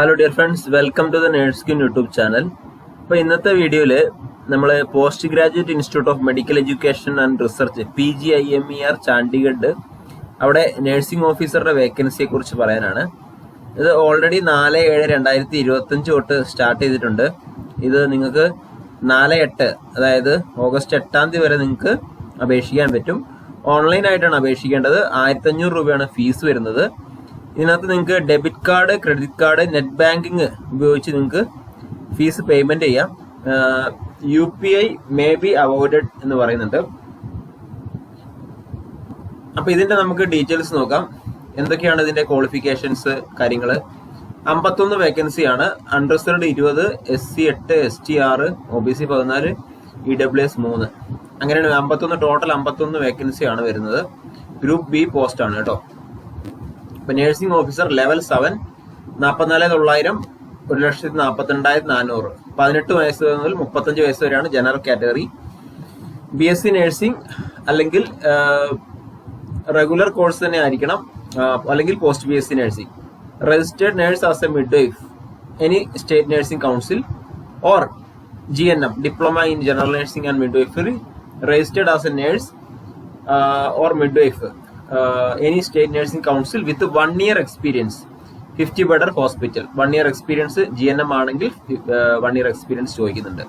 Hello dear friends welcome to the Nurseskin YouTube channel അപ്പോൾ ഇന്നത്തെ വീഡിയോയിൽ നമ്മൾ post graduate institute of medical education and research P G I M E R Chandigarh അവിടെ nursing ഓഫീസറുടെ വേക്കൻസിയെ കുറിച്ച് പറയാനാണ്. ഇത് ഓൾറെഡി നാല് ഏഴ് രണ്ടായിരത്തി ഇരുപത്തഞ്ച് തൊട്ട് സ്റ്റാർട്ട് ചെയ്തിട്ടുണ്ട്. ഇത് നിങ്ങൾക്ക് നാല് എട്ട് അതായത് ഓഗസ്റ്റ് എട്ടാം തീയതി വരെ നിങ്ങൾക്ക് അപേക്ഷിക്കാൻ പറ്റും. ഓൺലൈൻ ആയിട്ടാണ് അപേക്ഷിക്കേണ്ടത്. ആയിരത്തഞ്ഞൂറ് രൂപയാണ് ഫീസ് വരുന്നത്. ഇതിനകത്ത് നിങ്ങൾക്ക് debit card credit card net banking ഉപയോഗിച്ച് നിങ്ങൾക്ക് ഫീസ് പേയ്മെന്റ് ചെയ്യാം. U P I may be avoided എന്ന് പറയുന്നുണ്ട്. അപ്പൊ ഇതിന്റെ നമുക്ക് ഡീറ്റെയിൽസ് നോക്കാം. എന്തൊക്കെയാണ് ഇതിന്റെ ക്വാളിഫിക്കേഷൻസ് കാര്യങ്ങൾ അമ്പത്തൊന്ന് വേക്കൻസി ആണ്. അൺറിസർവ്ഡ് ഇരുപത് എസ് സി എട്ട് എസ് ടി ആറ് ഒ ബി സി പതിനാല് ഇ ഡബ്ല്യു എസ് മൂന്ന്. അങ്ങനെയാണ് അമ്പത്തൊന്ന് ടോട്ടൽ അമ്പത്തൊന്ന് വേക്കൻസി ആണ് വരുന്നത്. ഗ്രൂപ്പ് ബി പോസ്റ്റ് ആണ് കേട്ടോ. ഇപ്പൊ നഴ്സിംഗ് ഓഫീസർ ലെവൽ സെവൻ നാൽപ്പത്തിനാല് തൊള്ളായിരം ഒരു ലക്ഷത്തി നാൽപ്പത്തി രണ്ടായിരത്തി നാനൂറ് പതിനെട്ട് വയസ്സ് മുതൽ മുപ്പത്തഞ്ച് വയസ്സ് വരെയാണ് general category B S C nursing അല്ലെങ്കിൽ റെഗുലർ കോഴ്സ് തന്നെ ആയിരിക്കണം അല്ലെങ്കിൽ post B S C nursing registered nurse as a midwife any state nursing council or G N M diploma in general nursing and midwifery registered as a nurse or midwife any state nursing council with one year experience fifty bedder hospital one year experience G N M ആണെങ്കിൽ one year experience ചോദിക്കുന്നുണ്ട്.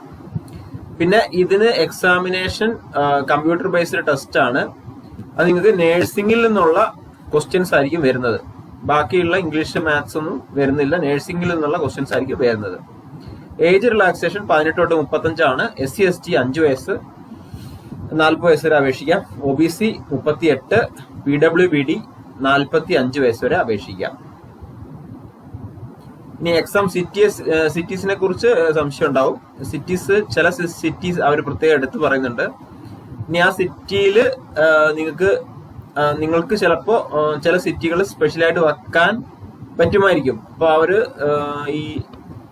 പിന്നെ ഇതിന് examination computer based test ആണ്. അത് നിങ്ങൾക്ക് നേഴ്സിംഗിൽ നിന്നുള്ള questions ആയിരിക്കും വരുന്നത്. ബാക്കിയുള്ള ഇംഗ്ലീഷ് മാത്സ് ഒന്നും വരുന്നില്ല. നേഴ്സിംഗിൽ നിന്നുള്ള ക്വസ്റ്റ്യൻസ് ആയിരിക്കും വരുന്നത്. ഏജ് റിലാക്സേഷൻ പതിനെട്ട് തൊട്ട് മുപ്പത്തഞ്ചാണ് എസ് സി എസ് ടി അഞ്ച് വയസ്സ് നാൽപ്പത് വയസ്സ് വരെ അപേക്ഷിക്കാം. ഒ ബി സി മുപ്പത്തി എട്ട് പി ഡബ്ല്യു ബി ഡി നാൽപ്പത്തി അഞ്ച് വയസ്സ് വരെ അപേക്ഷിക്കാം. ഇനി എക്സാം സിറ്റീസ് സിറ്റീസിനെ കുറിച്ച് സംശയം ഉണ്ടാവും. സിറ്റീസ് ചില സിറ്റീസ് അവർ പ്രത്യേകം എടുത്ത് പറയുന്നുണ്ട്. ഇനി ആ സിറ്റിയിൽ നിങ്ങൾക്ക് നിങ്ങൾക്ക് ചിലപ്പോൾ ചില സിറ്റികൾ സ്പെഷ്യലായിട്ട് വെക്കാൻ പറ്റുമായിരിക്കും. അപ്പൊ അവർ ഈ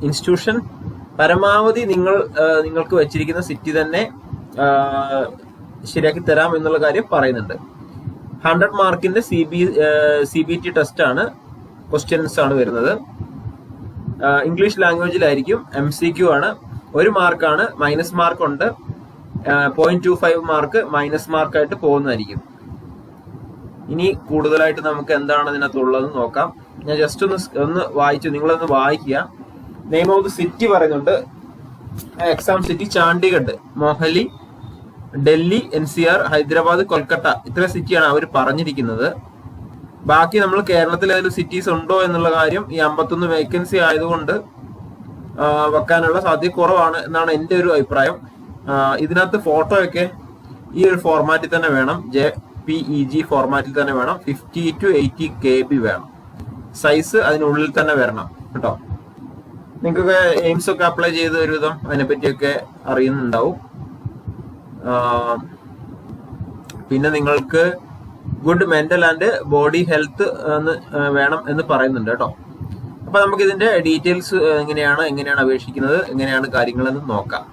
ഇൻസ്റ്റിറ്റ്യൂഷൻ പരമാവധി നിങ്ങൾ നിങ്ങൾക്ക് വെച്ചിരിക്കുന്ന സിറ്റി തന്നെ ശരിയാക്കി തരാം എന്നുള്ള കാര്യം പറയുന്നുണ്ട്. ഹൺഡ്രഡ് മാർക്കിന്റെ C B C B T test ആണ് ക്വസ്റ്റ്യൻസ് ആണ് വരുന്നത്. ഇംഗ്ലീഷ് ലാംഗ്വേജിലായിരിക്കും എം സി ക്യു ആണ്. ഒരു മാർക്കാണ് മൈനസ് മാർക്ക് ഉണ്ട്. Point two five mark minus മാർക്കായിട്ട് പോകുന്നതായിരിക്കും. ഇനി കൂടുതലായിട്ട് നമുക്ക് എന്താണ് ഇതിനകത്തുള്ളത് നോക്കാം. ഞാൻ ജസ്റ്റ് ഒന്ന് ഒന്ന് വായിച്ചു നിങ്ങളൊന്ന് വായിക്കുക. നെയിം ഓഫ് ദി സിറ്റി പറയുന്നുണ്ട്. Exam city Chandigarh Mohali. Delhi N C R Hyderabad Kolkata ഇത്ര സിറ്റിയാണ് അവർ പറഞ്ഞിരിക്കുന്നത്. ബാക്കി നമ്മൾ കേരളത്തിൽ ഏതെങ്കിലും സിറ്റീസ് ഉണ്ടോ എന്നുള്ള കാര്യം ഈ അമ്പത്തൊന്ന് വേക്കൻസി ആയതുകൊണ്ട് വെക്കാനുള്ള സാധ്യത കുറവാണ് എന്നാണ് എന്റെ ഒരു അഭിപ്രായം. ഇതിനകത്ത് ഫോട്ടോയൊക്കെ ഈ ഒരു ഫോർമാറ്റിൽ തന്നെ വേണം. ജെ പി ഇ ജി ഫോർമാറ്റിൽ തന്നെ വേണം. Fifty to eighty K B വേണം. സൈസ് അതിനുള്ളിൽ തന്നെ വരണം കേട്ടോ. നിങ്ങൾക്കൊക്കെ എയിംസ് ഒക്കെ അപ്ലൈ ചെയ്ത് ഒരുവിധം അതിനെപ്പറ്റിയൊക്കെ അറിയുന്നുണ്ടാവും. പിന്നെ നിങ്ങൾക്ക് good mental and body health എന്ന് വേണം എന്ന് പറയുന്നുണ്ട് കേട്ടോ. അപ്പൊ നമുക്ക് ഇതിന്റെ ഡീറ്റെയിൽസ് എങ്ങനെയാണ് എങ്ങനെയാണ് അപേക്ഷിക്കുന്നത് എങ്ങനെയാണ് കാര്യങ്ങളെന്ന് നോക്കാം.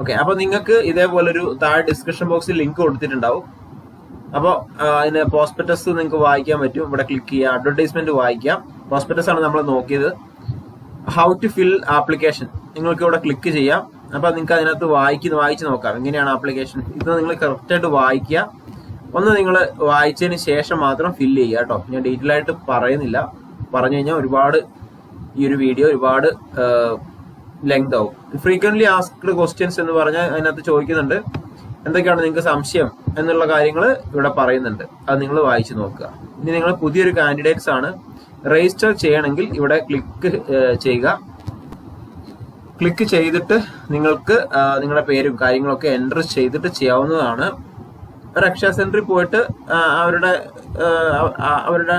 ഓക്കെ അപ്പൊ നിങ്ങൾക്ക് ഇതേപോലെ ഒരു താഴെ ഡിസ്ക്രിപ്ഷൻ ബോക്സിൽ ലിങ്ക് കൊടുത്തിട്ടുണ്ടാവും. അപ്പോൾ അതിന് പ്രോസ്പെക്ടസ് നിങ്ങൾക്ക് വായിക്കാൻ പറ്റും. ഇവിടെ ക്ലിക്ക് ചെയ്യുക അഡ്വർടൈസ്മെന്റ് വായിക്കാം. പ്രോസ്പെക്ടസ് ആണ് നമ്മൾ നോക്കിയത്. ഹൗ ടു ഫിൽ ആപ്ലിക്കേഷൻ നിങ്ങൾക്ക് ഇവിടെ ക്ലിക്ക് ചെയ്യാം. അപ്പൊ നിങ്ങൾക്ക് അതിനകത്ത് വായിക്കുന്ന വായിച്ച് നോക്കാം. എങ്ങനെയാണ് ആപ്ലിക്കേഷൻ ഇത് നിങ്ങൾ കറക്റ്റായിട്ട് വായിക്കുക. ഒന്ന് നിങ്ങൾ വായിച്ചതിന് ശേഷം മാത്രം ഫില്ല് ചെയ്യുക കേട്ടോ. ഞാൻ ഡീറ്റെയിൽ ആയിട്ട് പറയുന്നില്ല. പറഞ്ഞു കഴിഞ്ഞാൽ ഒരുപാട് ഈ ഒരു വീഡിയോ ഒരുപാട് ലെങ്ത് ആവും. ഫ്രീക്വന്റ്ലി ആസ്ക്ഡ് ക്വസ്റ്റ്യൻസ് എന്ന് പറഞ്ഞാൽ അതിനകത്ത് ചോദിക്കുന്നുണ്ട്. എന്തൊക്കെയാണ് നിങ്ങൾക്ക് സംശയം എന്നുള്ള കാര്യങ്ങൾ ഇവിടെ പറയുന്നുണ്ട്. അത് നിങ്ങൾ വായിച്ചു നോക്കുക. ഇനി നിങ്ങൾ പുതിയൊരു കാൻഡിഡേറ്റ്സ് ആണ്. രജിസ്റ്റർ ചെയ്യണമെങ്കിൽ ഇവിടെ ക്ലിക്ക് ചെയ്യുക. ക്ലിക്ക് ചെയ്തിട്ട് നിങ്ങൾക്ക് നിങ്ങളുടെ പേരും കാര്യങ്ങളൊക്കെ എന്റർ ചെയ്തിട്ട് ചെയ്യാവുന്നതാണ്. ഒരു അക്ഷയ സെന്ററിൽ പോയിട്ട് അവരുടെ അവരുടെ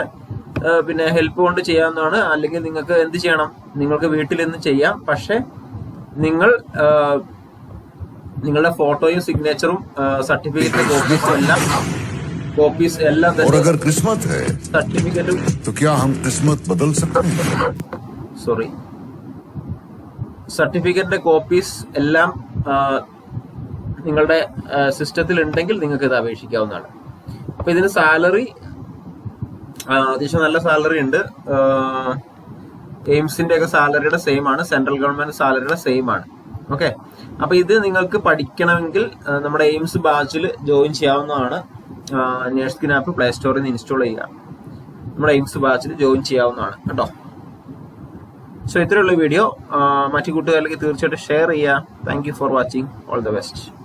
പിന്നെ ഹെൽപ്പ് കൊണ്ട് ചെയ്യാവുന്നതാണ്. അല്ലെങ്കിൽ നിങ്ങൾക്ക് എന്ത് ചെയ്യണം? നിങ്ങൾക്ക് വീട്ടിൽ നിന്ന് ചെയ്യാം. പക്ഷേ നിങ്ങൾ നിങ്ങളുടെ ഫോട്ടോയും സിഗ്നേച്ചറും സർട്ടിഫിക്കറ്റ് കോപ്പീസും എല്ലാം കോപ്പീസ് എല്ലാം സർട്ടിഫിക്കറ്റും സോറി സർട്ടിഫിക്കറ്റിന്റെ കോപ്പീസ് എല്ലാം നിങ്ങളുടെ സിസ്റ്റത്തിൽ ഉണ്ടെങ്കിൽ നിങ്ങൾക്ക് ഇത് അപേക്ഷിക്കാവുന്നതാണ്. അപ്പൊ ഇതിന് സാലറി അത്യാവശ്യം നല്ല സാലറി ഉണ്ട്. എയിംസിന്റെ ഒക്കെ സാലറിയുടെ സെയിം ആണ് സെൻട്രൽ ഗവൺമെന്റ് സാലറിയുടെ സെയിം ആണ് ഓക്കെ? അപ്പൊ ഇത് നിങ്ങൾക്ക് പഠിക്കണമെങ്കിൽ നമ്മുടെ എയിംസ് ബാച്ചിൽ ജോയിൻ ചെയ്യാവുന്നതാണ്. നേഴ്സ്കിൻ ആപ്പ് പ്ലേ സ്റ്റോറിൽ നിന്ന് ഇൻസ്റ്റാൾ ചെയ്യുക. നമ്മുടെ എയിംസ് ബാച്ചിൽ ജോയിൻ ചെയ്യാവുന്നതാണ്. കേട്ടോ? സോ ഇത്രയുള്ള വീഡിയോ മറ്റു കൂട്ടുകാരിലേക്ക് തീർച്ചയായിട്ടും ഷെയർ ചെയ്യുക. Thank you for watching all the best